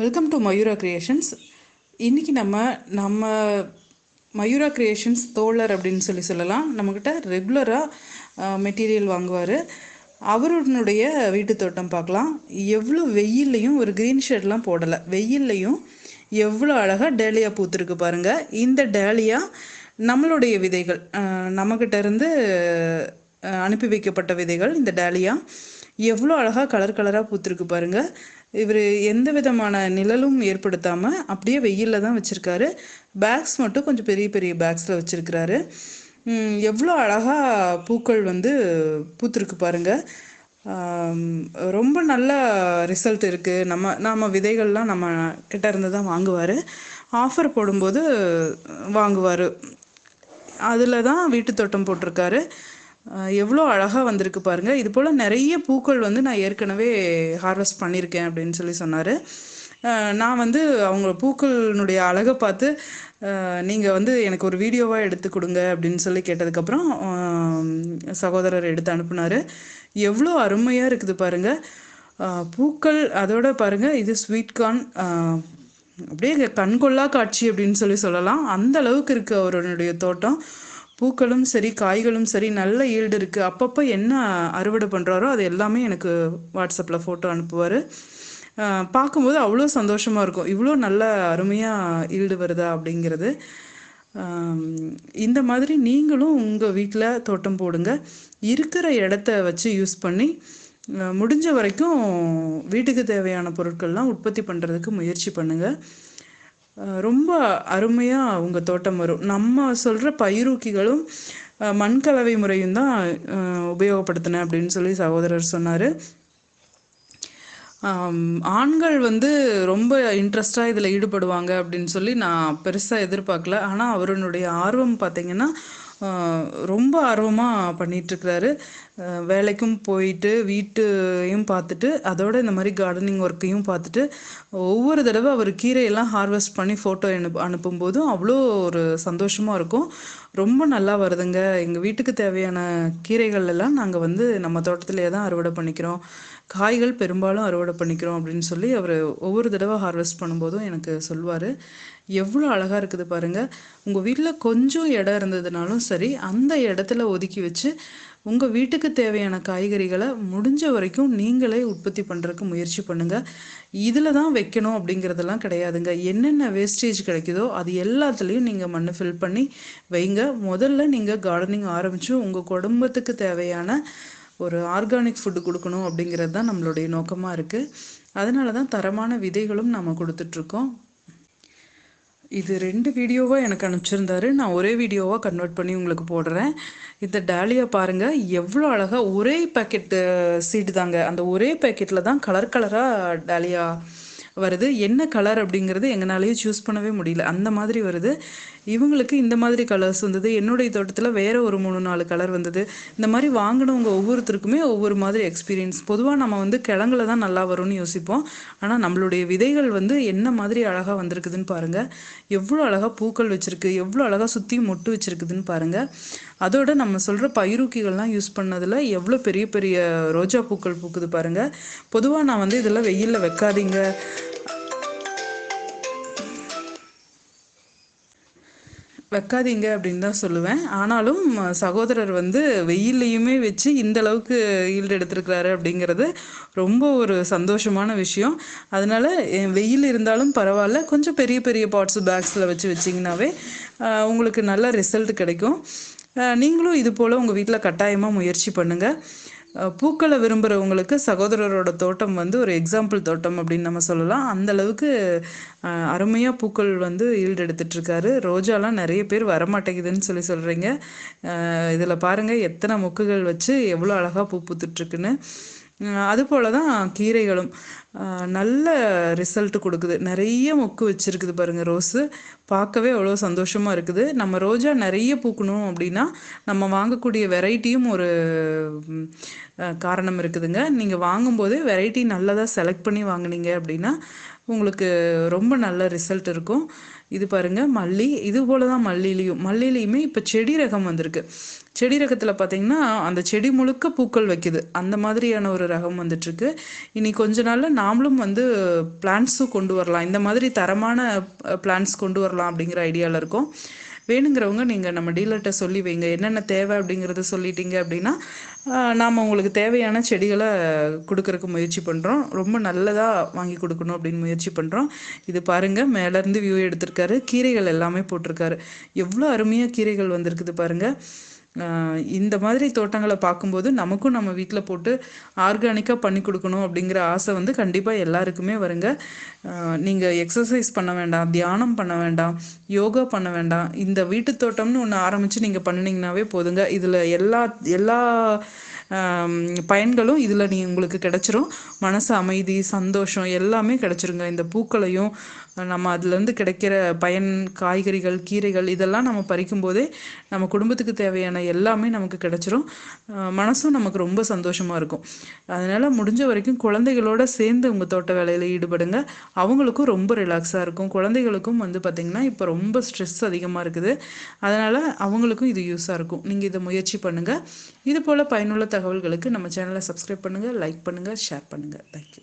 Welcome to Mayura creations இன்றைக்கி நம்ம நம்ம மயூரா கிரியேஷன்ஸ் தோழர் அப்படின்னு சொல்லி சொல்லலாம். நம்மக்கிட்ட ரெகுலராக மெட்டீரியல் வாங்குவார். அவருடைய வீட்டு தோட்டம் பார்க்கலாம். எவ்வளோ வெயில்லையும் ஒரு க்ரீன் ஷர்ட்லாம் போடலை. வெயில்லையும் எவ்வளோ அழகாக டேலியா பூத்துருக்கு பாருங்கள் இந்த டேலியா நம்மளுடைய விதைகள் நம்மக்கிட்ட இருந்து அனுப்பி வைக்கப்பட்ட விதைகள் இந்த டேலியா எவ்வளோ அழகாக கலர் கலராக பூத்திருக்கு பாருங்க. இவர் எந்த விதமான நிழலும் ஏற்படுத்தாமல் அப்படியே வெயிலில் தான் வச்சுருக்காரு. பேக்ஸ் மட்டும் கொஞ்சம் பெரிய பெரிய பேக்ஸில் வச்சுருக்கிறாரு. எவ்வளோ அழகாக பூக்கள் வந்து பூத்திருக்கு பாருங்க. ரொம்ப நல்ல ரிசல்ட் இருக்குது நம்ம நாம் விதைகள்லாம் நம்ம கிட்ட இருந்து தான் வாங்குவார். ஆஃபர் போடும்போது வாங்குவார். அதில் தான் வீட்டு தோட்டம் போட்டிருக்காரு. எவ்வளோ அழகாக வந்திருக்கு பாருங்கள் இது போல் நிறைய பூக்கள் வந்து நான் ஏற்கனவே ஹார்வெஸ்ட் பண்ணியிருக்கேன் அப்படின்னு சொல்லி சொன்னார். நான் வந்து அவங்க பூக்களினுடைய அழகை பார்த்து நீங்கள் வந்து எனக்கு ஒரு வீடியோவாக எடுத்து கொடுங்க அப்படின்னு சொல்லி கேட்டதுக்கப்புறம் சகோதரர் எடுத்து அனுப்புனார். எவ்வளோ அருமையாக இருக்குது பாருங்கள் பூக்கள் அதோட பாருங்கள் இது ஸ்வீட் கார்ன் அப்படியே கண்கொள்ளா காட்சி அப்படின்னு சொல்லி சொல்லலாம். அந்த அளவுக்கு இருக்குது அவருடைய தோட்டம். பூக்களும் சரி காய்களும் சரி நல்ல ஈல்டு இருக்கு. அப்பப்போ என்ன அறுவடை பண்றாரோ அது எல்லாமே எனக்கு வாட்ஸ்அப்பில் ஃபோட்டோ அனுப்புவார். பார்க்கும்போது அவ்வளோ சந்தோஷமா இருக்கும். இவ்வளோ நல்ல அருமையாக ஈல்டு வருதா அப்படிங்கிறது. இந்த மாதிரி நீங்களும் உங்கள் வீட்டில் தோட்டம் போடுங்க. இருக்கிற இடத்த வச்சு யூஸ் பண்ணி முடிஞ்ச வரைக்கும் வீட்டுக்கு தேவையான பொருட்கள்லாம் உற்பத்தி பண்ணுறதுக்கு முயற்சி பண்ணுங்க. ரொம்ப அருமையாக அவங்க தோட்டம் வரும். நம்ம சொல்கிற பயிரூக்கிகளும் அஹ், முறையும் தான் அஹ், உபயோகப்படுத்தினேன் அப்படின்னு சொல்லி சகோதரர் சொன்னார். ஆண்கள் வந்து ரொம்ப இன்ட்ரெஸ்டாக இதில் ஈடுபடுவாங்க அப்படின்னு சொல்லி நான் பெருசாக எதிர்பார்க்கல. ஆனால் அவருடைய ஆர்வம் பார்த்தீங்கன்னா ரொம்ப ஆர்வமாக பண்ணிகிட்ருக்கிறாரு வேலைக்கும் போயிட்டு வீட்டையும் பார்த்துட்டு அதோட இந்த மாதிரி கார்டனிங் ஒர்க்கையும் பார்த்துட்டு ஒவ்வொரு தடவை அவர் கீரையெல்லாம் ஹார்வெஸ்ட் பண்ணி ஃபோட்டோ அனுப்பு அனுப்பும்போதும் அவ்வளோ ஒரு சந்தோஷமாக இருக்கும். ரொம்ப நல்லா வருதுங்க. எங்கள் வீட்டுக்கு தேவையான கீரைகள் எல்லாம் நாங்கள் வந்து நம்ம தோட்டத்திலே தான் அறுவடை பண்ணிக்கிறோம். காய்கள் பெரும்பாலும் அறுவடை பண்ணிக்கிறோம் அப்படின்னு சொல்லி அவர் ஒவ்வொரு தடவை ஹார்வெஸ்ட் பண்ணும்போதும் எனக்கு சொல்வார் எவ்வளோ அழகாக இருக்குது பாருங்கள் உங்கள் வீட்டில் கொஞ்சம் இடம் இருந்ததுனாலும் சரி அந்த இடத்துல ஒதுக்கி வச்சு உங்கள் வீட்டுக்கு தேவையான காய்கறிகளை முடிஞ்ச வரைக்கும் நீங்களே உற்பத்தி பண்ணுறதுக்கு முயற்சி பண்ணுங்கள் இதில் தான் வைக்கணும் அப்படிங்கிறதெல்லாம் கிடையாதுங்க. என்னென்ன வேஸ்டேஜ் கிடைக்குதோ அது எல்லாத்துலேயும் நீங்கள் மண்ணை ஃபில் பண்ணி வைங்க. முதல்ல நீங்கள் கார்டனிங் ஆரம்பித்து உங்கள் குடும்பத்துக்கு தேவையான ஒரு ஆர்கானிக் ஃபுட்டு கொடுக்கணும் அப்படிங்கிறது தான் நம்மளுடைய நோக்கமாக இருக்குது அதனால தான் தரமான விதைகளும் நம்ம கொடுத்துட்ருக்கோம் இது ரெண்டு வீடியோவாக எனக்கு அனுப்பிச்சிருந்தாரு. நான் ஒரே வீடியோவாக கன்வெர்ட் பண்ணி உங்களுக்கு போடுறேன். இந்த டேலியா பாருங்கள் எவ்வளோ அழகாக ஒரே பேக்கெட்டு சீடு தாங்க. அந்த ஒரே பேக்கெட்டில் தான் கலர் கலராக டேலியா வருது. என்ன கலர் அப்படிங்கிறது எங்களாலேயே சூஸ் பண்ணவே முடியல. அந்த மாதிரி வருது. இவங்களுக்கு இந்த மாதிரி கலர்ஸ் வந்தது. என்னுடைய தோட்டத்தில் வேற ஒரு மூணு நாலு கலர் வந்தது. இந்த மாதிரி வாங்கினவங்க ஒவ்வொருத்தருக்குமே ஒவ்வொரு மாதிரி எக்ஸ்பீரியன்ஸ் பொதுவாக நம்ம வந்து கிழங்குல தான் நல்லா வரும்னு யோசிப்போம். ஆனால் நம்மளுடைய விதைகள் வந்து என்ன மாதிரி அழகாக வந்திருக்குதுன்னு பாருங்கள் எவ்வளோ அழகாக பூக்கள் வச்சிருக்கு எவ்வளோ அழகாக சுற்றி மொட்டு வச்சிருக்குதுன்னு பாருங்கள் அதோட நம்ம சொல்கிற பயிரூக்கிகள்லாம் யூஸ் பண்ணதில் எவ்வளோ பெரிய பெரிய ரோஜா பூக்கள் பூக்குது பாருங்கள் பொதுவாக நான் வந்து இதெல்லாம் வெயிலில் வைக்காதீங்க. வைக்காதீங்க அப்படின்னு தான் சொல்லுவேன். ஆனாலும் சகோதரர் வந்து வெயில்லையுமே வச்சு இந்த அளவுக்கு ஈல்டு எடுத்திருக்கிறாரு அப்படிங்கிறது ரொம்ப ஒரு சந்தோஷமான விஷயம். அதனால வெயில் இருந்தாலும் பரவாயில்ல. கொஞ்சம் பெரிய பெரிய பாட்ஸ் பேக்ஸில் வச்சு வச்சிங்கனாவே உங்களுக்கு நல்ல ரிசல்ட் கிடைக்கும். நீங்களும் இது போல் உங்கள் வீட்டில் கட்டாயமாக முயற்சி பண்ணுங்கள் பூக்களை விரும்புகிறவங்களுக்கு சகோதரரோட தோட்டம் வந்து ஒரு எக்ஸாம்பிள் தோட்டம் அப்படின்னு நம்ம சொல்லலாம். அந்த அளவுக்கு அருமையாக பூக்கள் வந்து ஈல்டு எடுத்துட்டு இருக்காரு ரோஜாலாம் நிறைய பேர் வரமாட்டேங்குதுன்னு சொல்லி சொல்கிறீங்க இதில் பாருங்கள் எத்தனை மொக்குகள் வச்சு எவ்வளோ அழகாக பூ பூத்துட்ருக்குன்னு அதுபோல தான் கீரைகளும். நல்ல ரிசல்ட் கொடுக்குது. நிறைய மொக்கு வச்சிருக்குது பாருங்க ரோஸு. பார்க்கவே அவ்வளோ சந்தோஷமா இருக்குது. நம்ம ரோஜா நிறைய பூக்கணும் அப்படின்னா நம்ம வாங்கக்கூடிய வெரைட்டியும் ஒரு காரணம் இருக்குதுங்க. நீங்கள் வாங்கும்போதே வெரைட்டி நல்லதாக செலக்ட் பண்ணி வாங்குனீங்க அப்படின்னா உங்களுக்கு ரொம்ப நல்ல ரிசல்ட் இருக்கும். இது பாருங்க மல்லி இது போல தான் மல்லிலையும் மல்லிலையுமே இப்போ செடி ரகம் வந்திருக்கு. செடி ரகத்தில் பார்த்தீங்கன்னா அந்த செடி முழுக்க பூக்கள் வைக்குது. அந்த மாதிரியான ஒரு ரகம் வந்துட்டுருக்கு. இனி கொஞ்ச நாளில் நாமளும் வந்து பிளான்ட்ஸும் கொண்டு வரலாம். இந்த மாதிரி தரமான பிளான்ட்ஸ் கொண்டு வரலாம் அப்படிங்கிற ஐடியாவில் இருக்கோம். வேணுங்கிறவங்க நீங்கள் நம்ம டீலர்கிட்ட சொல்லி வைங்க. என்னென்ன தேவை அப்படிங்கிறத சொல்லிட்டீங்க அப்படின்னா நாம் உங்களுக்கு தேவையான செடிகளை கொடுக்கறக்கு முயற்சி பண்ணுறோம் ரொம்ப நல்லதாக வாங்கி கொடுக்கணும் அப்படின்னு முயற்சி பண்ணுறோம் இது பாருங்கள் மேலேருந்து வியூ எடுத்திருக்காரு. கீரைகள் எல்லாமே போட்டிருக்காரு. எவ்வளோ அருமையாக கீரைகள் வந்திருக்குது பாருங்கள் இந்த மாதிரி தோட்டங்களை பார்க்கும்போது நமக்கும் நம்ம வீட்டில் போட்டு ஆர்கானிக்காக பண்ணி கொடுக்கணும் அப்படிங்கிற ஆசை வந்து கண்டிப்பாக எல்லாருக்குமே வருங்க. நீங்கள் எக்ஸசைஸ் பண்ண வேண்டாம் தியானம் பண்ண வேண்டாம் யோகா பண்ண வேண்டாம். இந்த வீட்டு தோட்டம்னு ஒன்று ஆரம்பித்து நீங்கள் பண்ணினீங்கனாவே போதுங்க. இதில் எல்லா எல்லா பயன்களும் இதில் நீ உங்களுக்கு கிடச்சிரும். மனசு அமைதி சந்தோஷம் எல்லாமே கிடச்சிருங்க. இந்த பூக்களையும் நம்ம அதுலேருந்து கிடைக்கிற பயன் காய்கறிகள் கீரைகள் இதெல்லாம் நம்ம பறிக்கும் போதே நம்ம குடும்பத்துக்கு தேவையான எல்லாமே நமக்கு கிடைச்சிரும். மனசும் நமக்கு ரொம்ப சந்தோஷமாக இருக்கும். அதனால் முடிஞ்ச வரைக்கும் குழந்தைகளோட சேர்ந்து உங்கள் தோட்ட வேலையில் ஈடுபடுங்க. அவங்களுக்கும் ரொம்ப ரிலாக்ஸாக இருக்கும். குழந்தைகளுக்கும் வந்து பார்த்திங்கன்னா இப்போ ரொம்ப ஸ்ட்ரெஸ் அதிகமாக இருக்குது. அதனால் அவங்களுக்கும் இது யூஸாக இருக்கும். நீங்கள் இதை முயற்சி பண்ணுங்கள் இது போல் பயனுள்ள தகவல்களுக்கு நம்ம சேனலை சப்ஸ்கிரைப் பண்ணுங்கள் லைக் பண்ணுங்கள் ஷேர் பண்ணுங்கள் தேங்க்யூ